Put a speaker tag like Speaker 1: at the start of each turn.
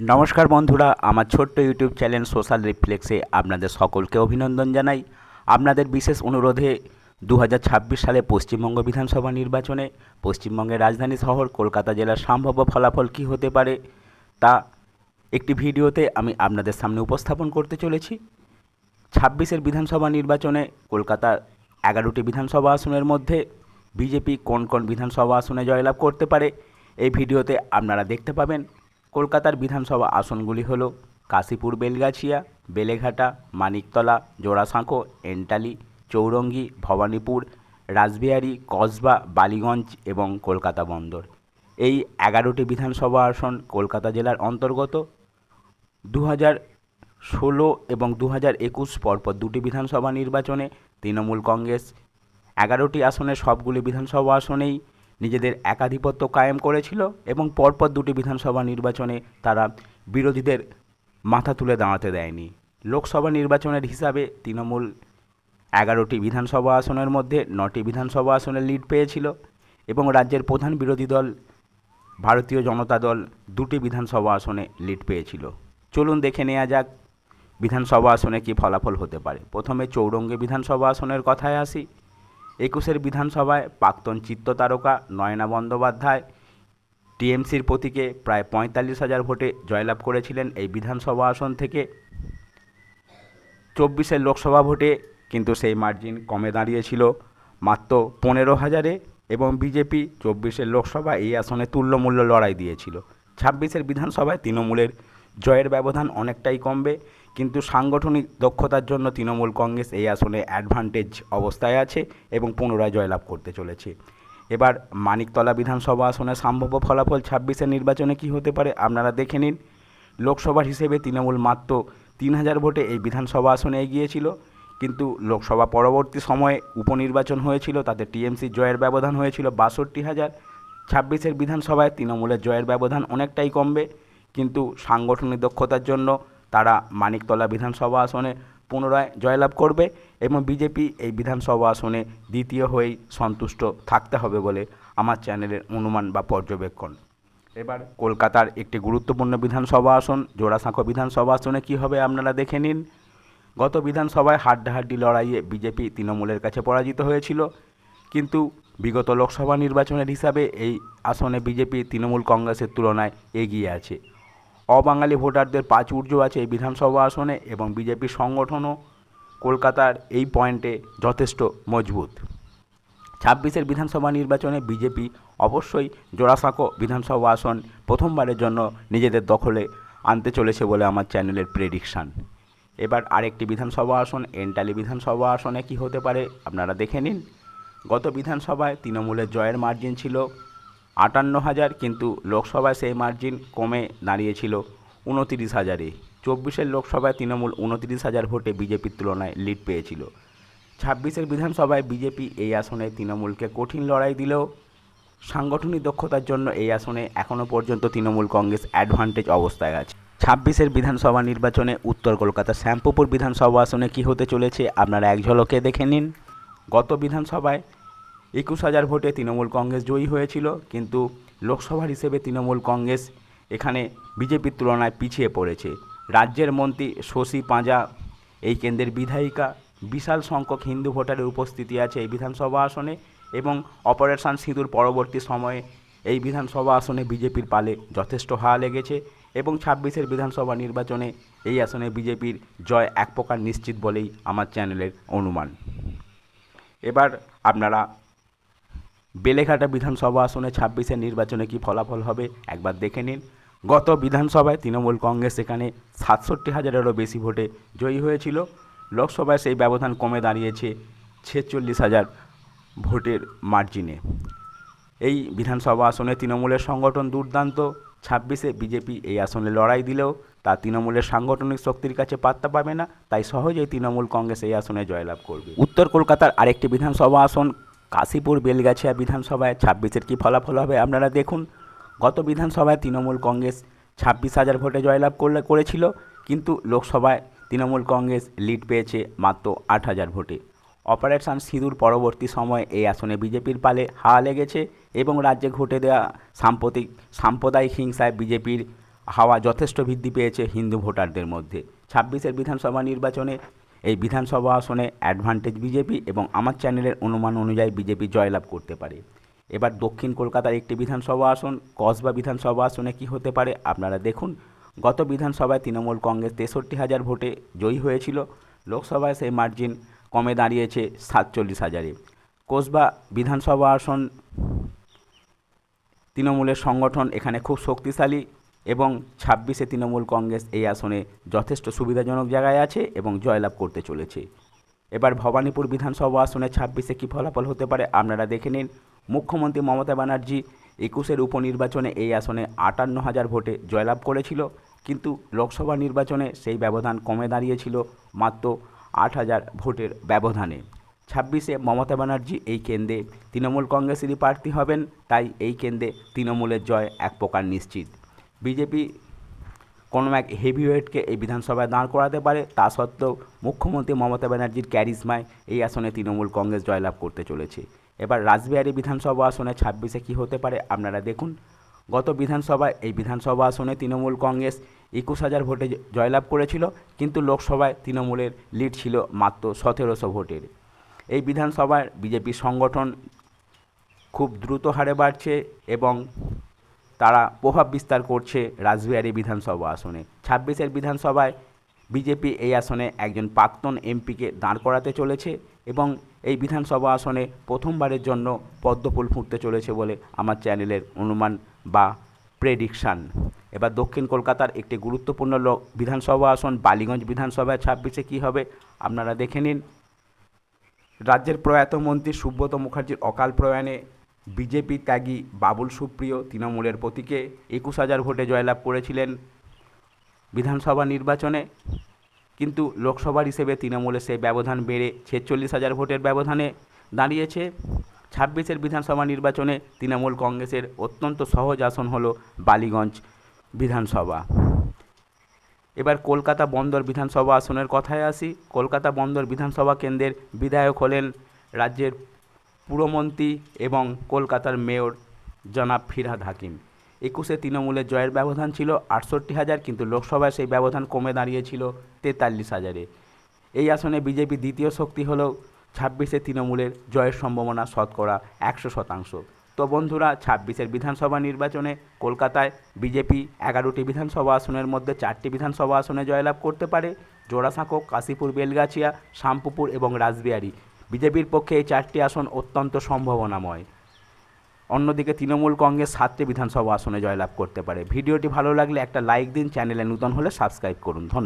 Speaker 1: নমস্কার বন্ধুরা, আমার ছোট্ট ইউটিউব চ্যানেল সোশ্যাল রিফ্লেক্সে আপনাদের সকলকে অভিনন্দন জানাই। আপনাদের বিশেষ অনুরোধে দু হাজার ছাব্বিশ সালে পশ্চিমবঙ্গ বিধানসভা নির্বাচনে পশ্চিমবঙ্গের রাজধানী শহর কলকাতা জেলার সম্ভাব্য ফলাফল কী হতে পারে তা একটি ভিডিওতে আমি আপনাদের সামনে উপস্থাপন করতে চলেছি। ছাব্বিশের বিধানসভা নির্বাচনে কলকাতার এগারোটি বিধানসভা আসনের মধ্যে বিজেপি কোন কোন বিধানসভা আসনে জয়লাভ করতে পারে, এই ভিডিওতে আপনারা দেখতে পাবেন। কলকাতার বিধানসভা আসনগুলি হল কাশীপুর, বেলগাছিয়া, বেলেঘাটা, মানিকতলা, জোড়াসাঁকো, এন্টালি, চৌরঙ্গি, ভবানীপুর, রাসবিহারী, কসবা, বালিগঞ্জ এবং কলকাতা বন্দর। এই এগারোটি বিধানসভা আসন কলকাতা জেলার অন্তর্গত। দু ষোলো এবং দু হাজার একুশ পরপর দুটি বিধানসভা নির্বাচনে তৃণমূল কংগ্রেস। এগারোটি আসনের সবগুলি বিধানসভা আসনেই নিজেদের একাধিপত্য কায়েম করেছিল এবং পরপর দুটি বিধানসভা নির্বাচনে তারা বিরোধীদের মাথা তুলে দাঁড়াতে দেয়নি। লোকসভা নির্বাচনের হিসাবে তৃণমূল এগারোটি বিধানসভা আসনের মধ্যে নটি বিধানসভা আসনে লিড পেয়েছিল এবং রাজ্যের প্রধান বিরোধী দল, ভারতীয় জনতা দল দুটি বিধানসভা আসনে লিড পেয়েছিল। চলুন দেখে নেওয়া যাক বিধানসভা আসনে কী ফলাফল হতে পারে। প্রথমে চৌরঙ্গী বিধানসভা আসনের কথায় আসি। একুশের বিধানসভায় প্রাক্তন চিত্ততারকা নয়না বন্দ্যোপাধ্যায় টিএমসির প্রতীকে প্রায় পঁয়তাল্লিশ হাজার ভোটে জয়লাভ করেছিলেন এই বিধানসভা আসন থেকে। চব্বিশের লোকসভা ভোটে কিন্তু সেই মার্জিন কমে দাঁড়িয়েছিল মাত্র পনেরো হাজারে এবং বিজেপি চব্বিশের লোকসভা এই আসনে তুল্যমূল্য লড়াই দিয়েছিল। ছাব্বিশের বিধানসভায় তৃণমূলের জয়ের ব্যবধান অনেকটাই কমবে। কিন্তু সাংগঠনিক দক্ষতার জন্য তৃণমূল কংগ্রেস এই আসনে অ্যাডভান্টেজ অবস্থায় আছে এবং পুনরায় জয়লাভ করতে চলেছে। এবার মানিকতলা বিধানসভা আসনে সম্ভাব্য ফলাফল ছাব্বিশের নির্বাচনে কি হতে পারে আপনারা দেখে নিন। লোকসভার হিসেবে তৃণমূল মাত্র তিন হাজার ভোটে এই বিধানসভা আসনে এগিয়েছিল কিন্তু লোকসভা পরবর্তী সময়ে উপনির্বাচন হয়েছিল, তাতে টিএমসির জয়ের ব্যবধান হয়েছিল বাষট্টি হাজার। ছাব্বিশের বিধানসভায় তৃণমূলের জয়ের ব্যবধান অনেকটাই কমবে। কিন্তু সাংগঠনিক দক্ষতার জন্য তারা মানিকতলা বিধানসভা আসনে পুনরায় জয়লাভ করবে এবং বিজেপি এই বিধানসভা আসনে দ্বিতীয় হয়েই সন্তুষ্ট থাকতে হবে বলে আমার চ্যানেলের অনুমান বা পর্যবেক্ষণ। এবার কলকাতার একটি গুরুত্বপূর্ণ বিধানসভা আসন, জোড়াসাঁকো বিধানসভা আসনে কী হবে আপনারা দেখে নিন। গত বিধানসভায় হাড্ডাহাড্ডি লড়াইয়ে বিজেপি তৃণমূলের কাছে পরাজিত হয়েছিল। কিন্তু বিগত লোকসভা নির্বাচনের হিসাবে এই আসনে বিজেপি তৃণমূল কংগ্রেসের তুলনায় এগিয়ে আছে। অবাঙালি ভোটারদের প্রাচুর্য আছে এই বিধানসভা আসনে এবং বিজেপির সংগঠনও কলকাতার এই পয়েন্টে যথেষ্ট মজবুত। ছাব্বিশের বিধানসভা নির্বাচনে বিজেপি অবশ্যই জোড়াসাঁকো বিধানসভা আসন প্রথমবারের জন্য নিজেদের দখলে আনতে চলেছে বলে আমার চ্যানেলের প্রেডিকশান। এবার আরেকটি বিধানসভা আসন, এন্টালি বিধানসভা আসনে কি হতে পারে আপনারা দেখে নিন। গত বিধানসভায় তৃণমূলের জয়ের মার্জিন ছিল আটান্ন হাজার কিন্তু লোকসভায় সেই মার্জিন কমে দাঁড়িয়েছিল উনতিরিশ হাজারে চব্বিশের লোকসভায় তৃণমূল উনতিরিশ হাজার ভোটে বিজেপির তুলনায় লিড পেয়েছিল। ছাব্বিশের বিধানসভায় বিজেপি এই আসনে তৃণমূলকে কঠিন লড়াই দিলেও সাংগঠনিক দক্ষতার জন্য এই আসনে এখনও পর্যন্ত তৃণমূল কংগ্রেস অ্যাডভান্টেজ অবস্থায় আছে। ছাব্বিশের বিধানসভা নির্বাচনে উত্তর কলকাতা শ্যামপুকুর বিধানসভা আসনে কী হতে চলেছে আপনারা এক ঝলকে দেখে নিন। গত বিধানসভায় একুশ হাজার ভোটে তৃণমূল কংগ্রেস জয়ী হয়েছিল, কিন্তু লোকসভার হিসেবে তৃণমূল কংগ্রেস এখানে বিজেপির তুলনায় পিছিয়ে পড়েছে। রাজ্যের মন্ত্রী শশী পাঁজা, এই কেন্দ্রের বিধায়িকা, বিশাল সংখ্যক হিন্দু ভোটারের উপস্থিতি আছে এই বিধানসভা আসনে এবং অপারেশন সিঁদুর পরবর্তী সময়ে এই বিধানসভা আসনে বিজেপির পালে যথেষ্ট হাওয়া লেগেছে এবং ছাব্বিশের বিধানসভা নির্বাচনে এই আসনে বিজেপির জয় এক প্রকার নিশ্চিত বলেই আমার চ্যানেলের অনুমান। এবার আপনারা বেলেঘাটা বিধানসভা আসনে ছাব্বিশের নির্বাচনে কি ফলাফল হবে? একবার দেখে নিন। গত বিধানসভায় তৃণমূল কংগ্রেস এখানে সাতষট্টি হাজারেরও বেশি ভোটে জয়ী হয়েছিল। লোকসভায় সেই ব্যবধান কমে দাঁড়িয়েছে ছেচল্লিশ হাজার ভোটের মার্জিনে। এই বিধানসভা আসনে তৃণমূলের সংগঠন দুর্দান্ত। ছাব্বিশে বিজেপি এই আসনে লড়াই দিলেও তা তৃণমূলের সাংগঠনিক শক্তির কাছে পাত্তা পাবে না। তাই সহজেই তৃণমূল কংগ্রেস এই আসনে জয়লাভ করবে। উত্তর কলকাতার আরেকটি বিধানসভা আসন কাশীপুর, বেলগাছিয়া বিধানসভায় ছাব্বিশের কী ফলাফল হবে আপনারা দেখুন। গত বিধানসভায় তৃণমূল কংগ্রেস ছাব্বিশ হাজার ভোটে জয়লাভ করলে, করেছিল, কিন্তু লোকসভায় তৃণমূল কংগ্রেস লিড পেয়েছে মাত্র আট হাজার ভোটে। অপারেশন সিঁদুর পরবর্তী সময়ে এই আসনে বিজেপির পালে হাওয়া লেগেছে এবং রাজ্যে ঘটে দেওয়া সাম্প্রতিক সাম্প্রদায়িক হিংসায় বিজেপির হাওয়া যথেষ্ট বৃদ্ধি পেয়েছে হিন্দু ভোটারদের মধ্যে। ছাব্বিশের বিধানসভা নির্বাচনে এই বিধানসভা আসনে অ্যাডভান্টেজ বিজেপি এবং আমার চ্যানেলের অনুমান অনুযায়ী বিজেপি জয়লাভ করতে পারে। এবার দক্ষিণ কলকাতার একটি বিধানসভা আসন, কসবা বিধানসভা আসনে কি হতে পারে আপনারা দেখুন। গত বিধানসভায় তৃণমূল কংগ্রেস তেষট্টি হাজার ভোটে জয়ী হয়েছিল। লোকসভায় সেই মার্জিন কমে দাঁড়িয়েছে সাতচল্লিশ হাজারে। কসবা বিধানসভা আসন, তৃণমূলের সংগঠন এখানে খুব শক্তিশালী। এবং ছাব্বিশে তৃণমূল কংগ্রেস এই আসনে যথেষ্ট সুবিধাজনক জায়গায় আছে এবং জয়লাভ করতে চলেছে। এবার ভবানীপুর বিধানসভা আসনে ছাব্বিশে কী ফলাফল হতে পারে আপনারা দেখে নিন। মুখ্যমন্ত্রী মমতা ব্যানার্জি একুশের উপনির্বাচনে এই আসনে আটান্ন হাজার ভোটে জয়লাভ করেছিল, কিন্তু লোকসভা নির্বাচনে সেই ব্যবধান কমে দাঁড়িয়েছিল মাত্র আট হাজার ভোটের ব্যবধানে। ছাব্বিশে মমতা ব্যানার্জি এই কেন্দ্রে তৃণমূল কংগ্রেসেরই প্রার্থী হবেন, তাই এই কেন্দ্রে তৃণমূলের জয় এক প্রকার নিশ্চিত। বিজেপি কোনো এক হেভিওয়েটকে এই বিধানসভায় দাঁড় করাতে পারে। তা সত্ত্বেও মুখ্যমন্ত্রী মমতা ব্যানার্জির ক্যারিজমায় এই আসনে তৃণমূল কংগ্রেস জয়লাভ করতে চলেছে। এবার রাসবিহারী বিধানসভা আসনে ছাব্বিশে কী হতে পারে আপনারা দেখুন। গত বিধানসভায় এই বিধানসভা আসনে তৃণমূল কংগ্রেস একুশ হাজার ভোটে জয়লাভ করেছিল, কিন্তু লোকসভায় তৃণমূলের লিড ছিল মাত্র সতেরোশো ভোটের। এই বিধানসভার বিজেপি সংগঠন খুব দ্রুত হারে বাড়ছে এবং তারা প্রভাব বিস্তার করছে রাসবিহারী বিধানসভা আসনে। ছাব্বিশের বিধানসভায় বিজেপি এই আসনে একজন প্রাক্তন এমপিকে দাঁড় করাতে চলেছে এবং এই বিধানসভা আসনে প্রথমবারের জন্য পদ্মফুল ফুটতে চলেছে বলে আমার চ্যানেলের অনুমান বা প্রেডিকশান। এবার দক্ষিণ কলকাতার একটি গুরুত্বপূর্ণ বিধানসভা আসন বালিগঞ্জ বিধানসভায় ছাব্বিশে কী হবে আপনারা দেখে নিন। রাজ্যের প্রয়াত মন্ত্রী সুব্রত মুখার্জির অকাল প্রয়াণে বিজেপি ত্যাগী বাবুল সুপ্রিয় তৃণমূলের প্রতীকে একুশ হাজার ভোটে জয়লাভ করেছিলেন বিধানসভা নির্বাচনে। কিন্তু লোকসভার হিসেবে তৃণমূলের সেই ব্যবধান বেড়ে ছেচল্লিশ হাজার ভোটের ব্যবধানে দাঁড়িয়েছে। ছাব্বিশের বিধানসভা নির্বাচনে তৃণমূল কংগ্রেসের অত্যন্ত সহজ আসন হল বালিগঞ্জ বিধানসভা। এবার কলকাতা বন্দর বিধানসভা আসনের কথায় আসি। কলকাতা বন্দর বিধানসভা কেন্দ্রের বিধায়ক হলেন রাজ্যের পুরমন্ত্রী এবং কলকাতার মেয়র জনাব ফিরহাদ হাকিম। একুশে তৃণমূলের জয়ের ব্যবধান ছিল আটষট্টি হাজার, কিন্তু লোকসভায় সেই ব্যবধান কমে দাঁড়িয়েছিল তেতাল্লিশ হাজারে। এই আসনে বিজেপি দ্বিতীয় শক্তি হলেও ছাব্বিশে তৃণমূলের জয়ের সম্ভাবনা শতকরা একশো শতাংশ। তো বন্ধুরা, ছাব্বিশের বিধানসভা নির্বাচনে কলকাতায় বিজেপি এগারোটি বিধানসভা আসনের মধ্যে চারটি বিধানসভা আসনে জয়লাভ করতে পারে। জোড়াসাঁকো, কাশীপুর, বেলগাছিয়া শামপুকুর এবং রাসবিহারী। বিজেপির পক্ষে এই চারটি আসন অত্যন্ত সম্ভাবনাময়। অন্যদিকে তৃণমূল কংগ্রেস সাতটি বিধানসভা আসনে জয়লাভ করতে পারে। ভিডিওটি ভালো লাগলে একটা লাইক দিন, চ্যানেলে নূতন হলে সাবস্ক্রাইব করুন। ধন্যবাদ।